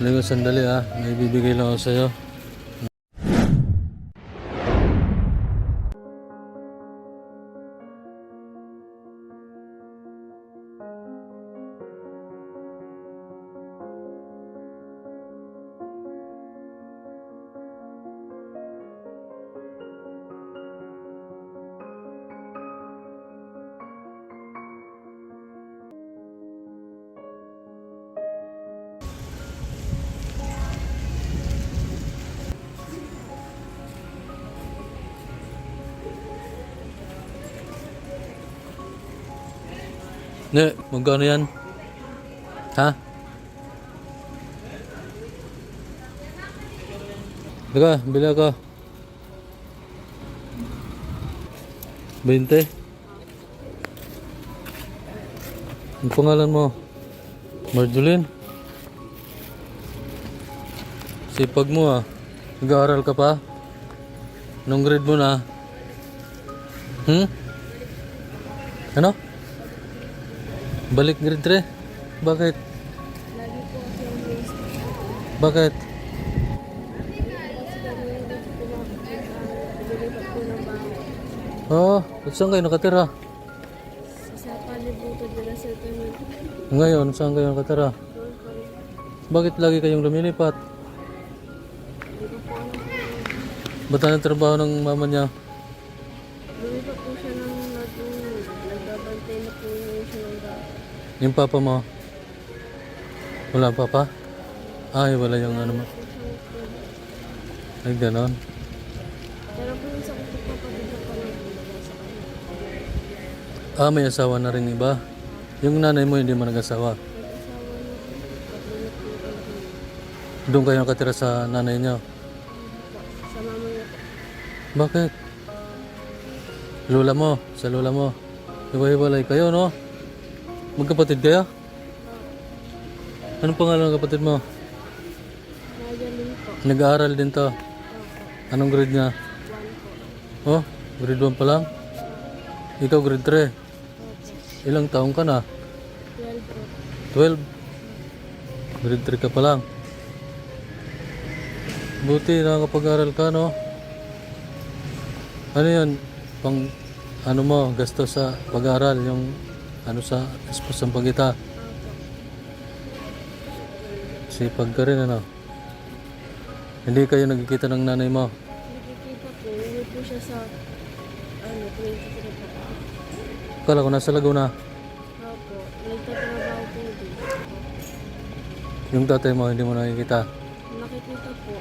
Ligo, sandali ah. May bibigay lang ako sa'yo. Ne, magkano yan? Ha? Teka, bili ako. 20. Ang pangalan mo? Marjolin? Sipag mo ah. Nag-aaral ka pa? Anong grade mo na? Hmm? Ano? Balik grade 3? Bakit? Lagi po yung waste. Bakit? Oo, oh, saan kayo nakatira? Sa palibutan nila sa tuloy. Ngayon, saan kayo nakatira? Bakit lagi kayong lumilipat? Ba't ang trabaho ng mama niya? Yung papa mo? Wala papa? Ay, wala yung ano mo. Ay, ganon. Pero po yung sa kapatid pala sa kanya. Ah, may asawa na rin iba. Yung nanay mo hindi mo nag-asawa. Doon kayo nakatira sa nanay niyo. Sa mama niya. Bakit? Lola mo, sa lola mo. Iba-ibalay kayo, no? Magkapatid kayo? Anong pangalan ng kapatid mo? Nagalin po. Nag-aaral din to. Anong grade niya? One po. Oh, grade 1 pa lang? Ikaw grade 3. Opo. Ilang taong ka na? Twelve po. 12. Grade 3 ka pa lang. Buti nakakapag-aral ka, no? Ano yan? Pang, ano mo, gasto sa pag-aral, yung ano sa espasang pagita. Opo. Sipag ka rin, ano? Hindi kayo nagkikita ng nanay mo. Nakikita po, uwi po siya sa ano, 23 po. Kala ko nasa Laguna. Opo, nagtatrabaho po din. Yung tatay mo, hindi mo nakikita. Nakikita po,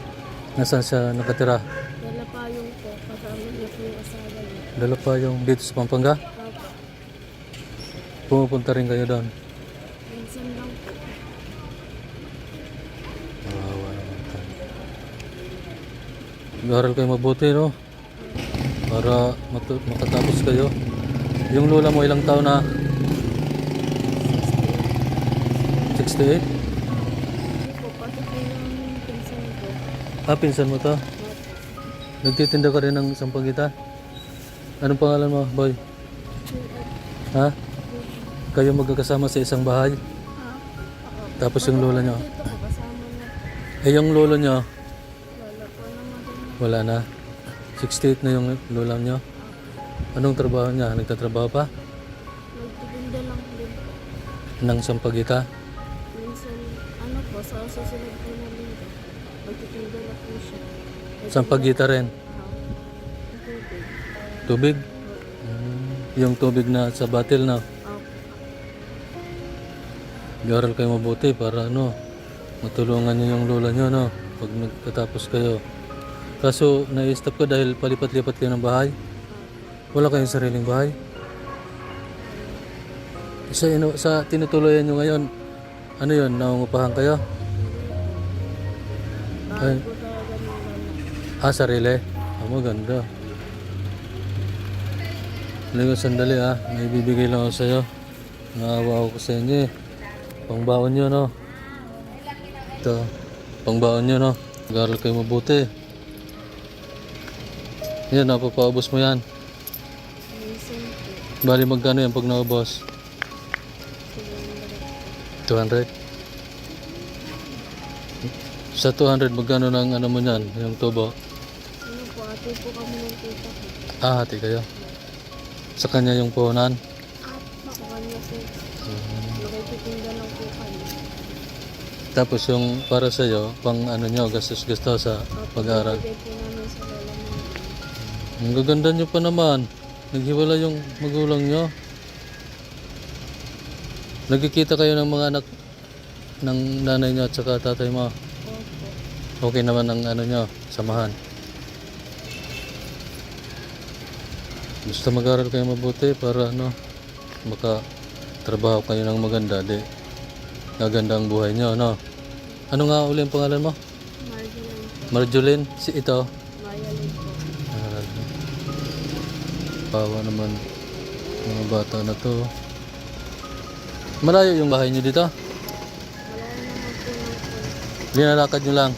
Nasaan siya nakatira? dala pa yung po, kasama niya po yung asawa niya. Dala pa yung dito sa Pampanga? Pumupunta rin kayo doon. minsan lang po. Kawawa naman tayo. Mag-aral kayo mabuti, no? Para matu- makatapos kayo. Yung lola mo ilang taon na? 68? Hindi po, pati po yung pinsan ko. Ah, pinsan mo to? Nagtitinda ka rin ng sampagita? Anong pangalan mo, boy? Ha? Kayo magkakasama sa isang bahay? Ah. Tapos yung lola nyo? Eh, yung lolo nyo, wala na. 68 na yung lola nyo. Anong trabaho niya? Nagtatrabaho pa? Nagtitinda lang din po. Ng sampagita? Minsan, ano po, sa susunod po na linggo, magtitinda na po siya. Sampagita rin. Ah, Tubig? tubig. Mm, yung tubig na sa batil na. Opo. Garal kayo mabuti para ano, matulungan niyo yung lola nyo, no? Pag nagkatapos kayo. Kaso, na-stop ka dahil palipat-lipat kayo ng bahay? Wala kayong sariling bahay? Sa, ino, sa tinutuloyan nyo ngayon, ano yun, naungupahan kayo? Lala. Ah, sarili? Ah, maganda. Ligo, sandali ah. May bibigay lang ako sa'yo. Naawa ako sa inyo eh. Pangbaon nyo, no? Ito. Pangbaon nyo, no? Nag-aaral kayo mabuti. Yan, napapaubos mo yan. Bali, magkano yan pag naubos? siguro 200? Sa 200, magkano ng ano mo yan, yung tubo? Ano po, ate po kami ng tita ko. Ah, hati kayo. Sa kanya yung puhunan. Tapos yung para sa iyo, pang ano nyo, gastos-gasto sa pag-aaral. Bigay po namin sa lola namin. Ang gaganda nyo pa naman. Naghiwala yung magulang nyo. Nagkikita kayo ng mga anak ng nanay nyo at saka tatay mo. Opo. Okay naman ang ano nyo, samahan. Basta mag-aral kayo mabuti para ano, makatrabaho kayo ng maganda. Di, gaganda ang buhay nyo, no? Ano nga uli ang pangalan mo? Marjorie po. Marjolin? Si ito? Lynn po. Ah, Pawa naman mga bata na to. Malayo yung bahay niyo dito? Wala naman po ng po. Linalakad nyo lang.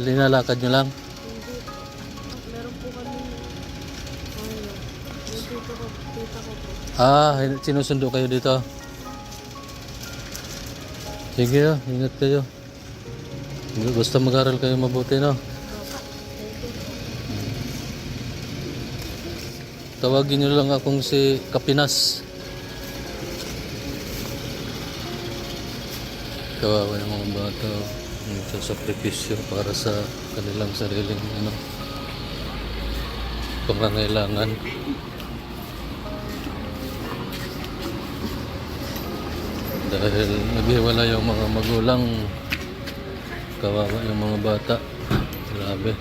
Linalakad nyo lang. Hindi. Meron po kami ano, yung tito ko, tita ko po. Ah, sinusundo kayo dito. Sige, ah, ingat kayo. Basta mag-aral kayo mabuti, no? Tawagin nyo lang akong si Kapinas. Kawawa yung mga bata. Nagsasakripisyo para sa kanilang sariling ano, pangangailangan. Dahil naghiwala yung mga magulang, kawawa yung mga bata. Grabe.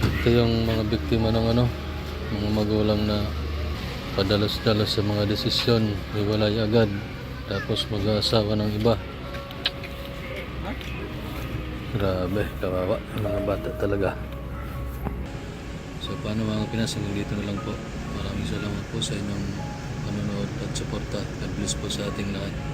Ito yung mga biktima ng ano, mga magulang na padalos-dalos sa mga desisyon, hiwalay agad, tapos mag-aasawa ng iba. Grabe, kawawa, mga bata talaga. So paano mga Pinas, dito na lang po. Maraming salamat po sa inyong panonood at suporta. God bless po sa ating lahat.